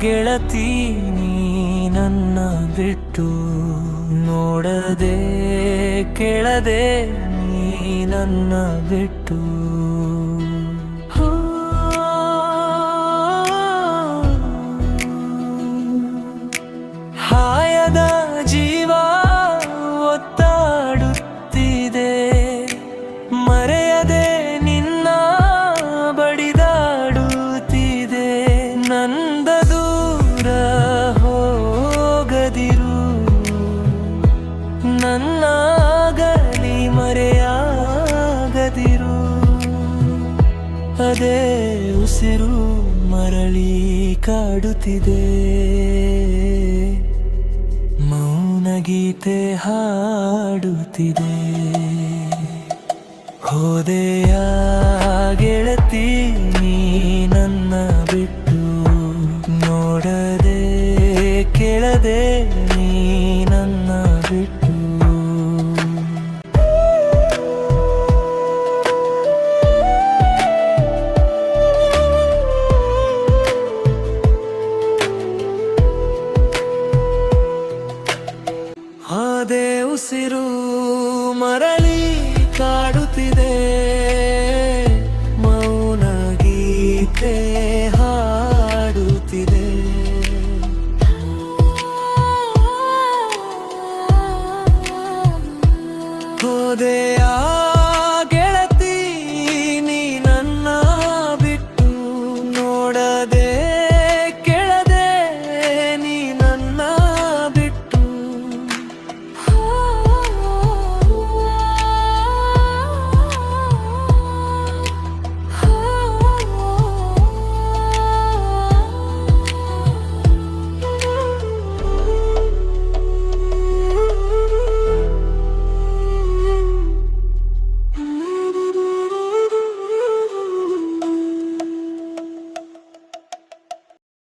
ಗೆಳತಿ ನೀ ನನ್ನ ಬಿಟ್ಟು ನೋಡದೆ ಕೇಳದೆ ನೀ ನನ್ನ ಬಿಟ್ಟು. ಹಾಯದ ಜೀವ ಅದೇ ಉಸಿರು ಮರಳಿ ಕಾಡುತ್ತಿದೆ. ಮೌನ ಗೀತೆ ಹಾಡುತ್ತಿದೆ. ಹೋದೆಯ ಗೆಳತಿ ನೀ ನನ್ನ ಬಿಟ್ಟು ನೋಡದೆ ಕೇಳದೆ ನಮ್ಮದೇ ಉಸಿರು ಮರಳಿ ಕಾಡುತ್ತಿದೆ. ಮೌನ ಗೀತೆ ಹಾಡುತ್ತಿದೆ. ಹೋದೆಯ ಗೆಳತಿ ನೀ ನನ್ನ ಬಿಟ್ಟು ನೋಡದೆ